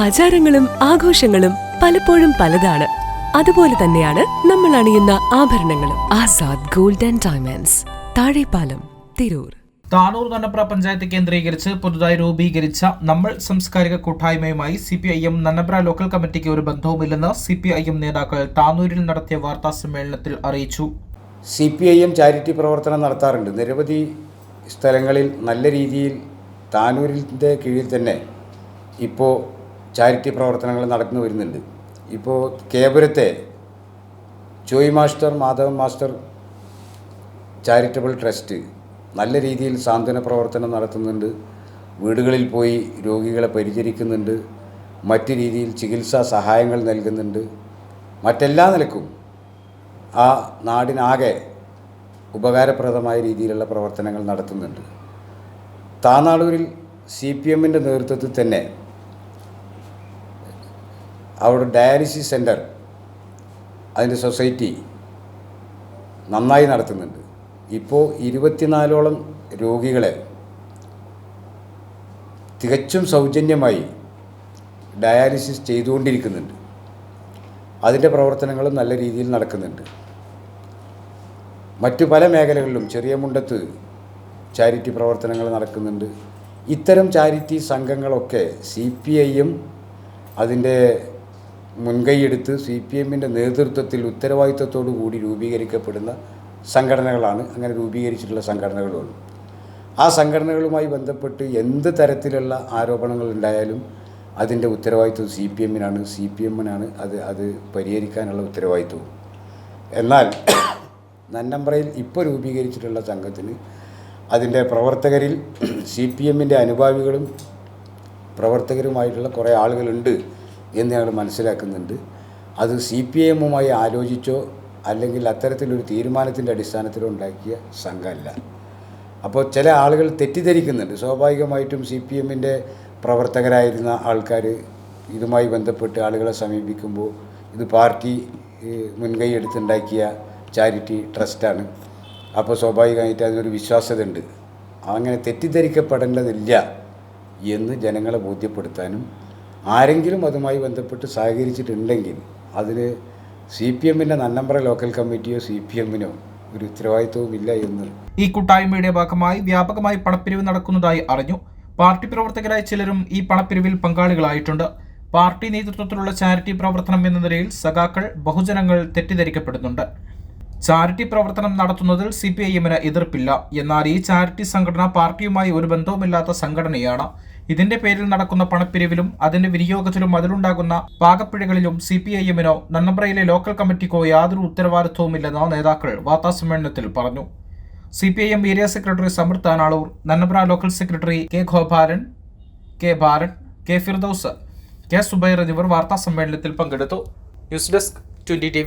ആചാരങ്ങളും ആഘോഷങ്ങളും പലപ്പോഴും പലതാണ്. അതുപോലെ തന്നെയാണ് നമ്മൾ അണിയുന്ന ആഭരണങ്ങളും. Azad gold and diamonds Thazhepalam Tirur. Tanur Nannapra panchayat കേന്ദ്രീകരിച്ച് പുതുതായി രൂപീകരിച്ച നമ്മൾ സാംസ്കാരിക കൂട്ടായ്മയുമായി C P I M Nannapra local കമ്മിറ്റിക്ക് ഒരു ബന്ധവുമില്ലെന്ന് സി പി ഐ എം നേതാക്കൾ താനൂരിൽ നടത്തിയ വാർത്താ സമ്മേളനത്തിൽ അറിയിച്ചു. C P I M charity പ്രവർത്തനം നടത്താറുണ്ട്. നിരവധി സ്ഥലങ്ങളിൽ നല്ല രീതിയിൽ താനൂരിന്റെ കീഴിൽ തന്നെ ഇപ്പോൾ ചാരിറ്റി പ്രവർത്തനങ്ങൾ നടന്നു വരുന്നുണ്ട്. ഇപ്പോൾ കേപുരത്തെ Joy master Madhavan master charitable trust നല്ല രീതിയിൽ സാന്ത്വന പ്രവർത്തനം നടത്തുന്നുണ്ട്. വീടുകളിൽ പോയി രോഗികളെ പരിചരിക്കുന്നുണ്ട്. മറ്റ് രീതിയിൽ ചികിത്സാ സഹായങ്ങൾ നൽകുന്നുണ്ട്. മറ്റെല്ലാ നിലക്കും ആ നാടിനാകെ ഉപകാരപ്രദമായ രീതിയിലുള്ള പ്രവർത്തനങ്ങൾ നടത്തുന്നുണ്ട്. താനാളൂരിൽ സി പി എമ്മിന്റെ നേതൃത്വത്തിൽ തന്നെ അവിടെ ഡയാലിസിസ് സെന്റർ അതിന്റെ സൊസൈറ്റി നന്നായി നടത്തുന്നുണ്ട്. ഇപ്പോൾ ഇരുപത്തിനാലോളം രോഗികളെ തികച്ചും സൗജന്യമായി ഡയാലിസിസ് ചെയ്തുകൊണ്ടിരിക്കുന്നുണ്ട്. അതിന്റെ പ്രവർത്തനങ്ങളും നല്ല രീതിയിൽ നടക്കുന്നുണ്ട്. മറ്റു പല മേഖലകളിലും ചെറിയ മുണ്ടത്ത് ചാരിറ്റി പ്രവർത്തനങ്ങൾ നടക്കുന്നുണ്ട്. ഇത്തരം ചാരിറ്റി സംഘങ്ങളൊക്കെ സി പി ഐയും അതിന്റെ മുൻകൈയെടുത്ത് സി പി എമ്മിന്റെ നേതൃത്വത്തിൽ ഉത്തരവാദിത്തത്തോടു കൂടി രൂപീകരിക്കപ്പെടുന്ന സംഘടനകളാണ്. അങ്ങനെ രൂപീകരിച്ചിട്ടുള്ള സംഘടനകളുണ്ട്. ആ സംഘടനകളുമായി ബന്ധപ്പെട്ട് എന്ത് തരത്തിലുള്ള ആരോപണങ്ങൾ ഉണ്ടായാലും അതിന്റെ ഉത്തരവാദിത്വം സി പി എമ്മിനാണ്. സി പി എമ്മിനാണ് അത് അത് പരിഹരിക്കാനുള്ള ഉത്തരവാദിത്വവും. എന്നാൽ നന്നമ്പ്രയിൽ ഇപ്പോൾ രൂപീകരിച്ചിട്ടുള്ള സംഘത്തിന് അതിന്റെ പ്രവർത്തകരിൽ സി പി എമ്മിന്റെ അനുഭാവികളും പ്രവർത്തകരുമായിട്ടുള്ള കുറേ ആളുകളുണ്ട്. എന്ന് ഞങ്ങൾ മനസ്സിലാക്കുന്നുണ്ട്. അത് സി പി എമ്മുമായി ആലോചിച്ചോ അല്ലെങ്കിൽ അത്തരത്തിലൊരു തീരുമാനത്തിന്റെ അടിസ്ഥാനത്തിലോ ഉണ്ടാക്കിയ സംഘമല്ല. അപ്പോൾ ചില ആളുകൾ തെറ്റിദ്ധരിക്കുന്നുണ്ട്. സ്വാഭാവികമായിട്ടും സി പി എമ്മിന്റെ പ്രവർത്തകരായിരുന്ന ആൾക്കാർ ഇതുമായി ബന്ധപ്പെട്ട് ആളുകളെ സമീപിക്കുമ്പോൾ ഇത് പാർട്ടി മുൻകൈ എടുത്തുണ്ടാക്കിയ ചാരിറ്റി ട്രസ്റ്റാണ്. അപ്പോൾ സ്വാഭാവികമായിട്ട് അതിനൊരു വിശ്വാസ്യത ഉണ്ട് അങ്ങനെ തെറ്റിദ്ധരിക്കപ്പെടേണ്ടതില്ല എന്ന് ജനങ്ങളെ ബോധ്യപ്പെടുത്താനും ആരെങ്കിലും അതുമായി ബന്ധപ്പെട്ട് സഹകരിച്ചിട്ടുണ്ടെങ്കിൽ അതിൽ സി പി എമ്മിന്റെ നന്നമ്പ്ര ലോക്കൽ കമ്മിറ്റിയോ സി പി എമ്മിനോ ഒരു ഉത്തരവാദിത്വവും ഇല്ല എന്ന് ഈ കൂട്ടായ്മയുടെ ഭാഗമായി വ്യാപകമായി പണപ്പിരിവ് നടക്കുന്നതായി അറിഞ്ഞു. പാർട്ടി പ്രവർത്തകരായ ചിലരും ഈ പണപ്പിരിവിൽ പങ്കാളികളായിട്ടുണ്ട്. പാർട്ടി നേതൃത്വത്തിലുള്ള ചാരിറ്റി പ്രവർത്തനം എന്ന നിലയിൽ സഖാക്കൾ ബഹുജനങ്ങൾ തെറ്റിദ്ധരിക്കപ്പെടുന്നുണ്ട്. ചാരിറ്റി പ്രവർത്തനം നടത്തുന്നതിൽ സി പി ഐ എമ്മിന് എതിർപ്പില്ല. എന്നാൽ ഈ ചാരിറ്റി സംഘടന പാർട്ടിയുമായി ഒരു ബന്ധവുമില്ലാത്ത സംഘടനയാണ്. ഇതിന്റെ പേരിൽ നടക്കുന്ന പണപ്പിരിവിലും അതിന്റെ വിനിയോഗത്തിലും അതിലുണ്ടാകുന്ന പാകപ്പിഴകളിലും സി പി ഐ എമ്മിനോ നന്നമ്പ്രയിലെ ലോക്കൽ കമ്മിറ്റിക്കോ യാതൊരു ഉത്തരവാദിത്വവുമില്ലെന്ന് നേതാക്കൾ വാർത്താസമ്മേളനത്തിൽ പറഞ്ഞു. C P I M area secretary Samriddh Tanalur Nannambra local secretary K Gopalan K Balan K Firdous K Subair എന്നിവർ വാർത്താസമ്മേളനത്തിൽ പങ്കെടുത്തു. News desk twenty T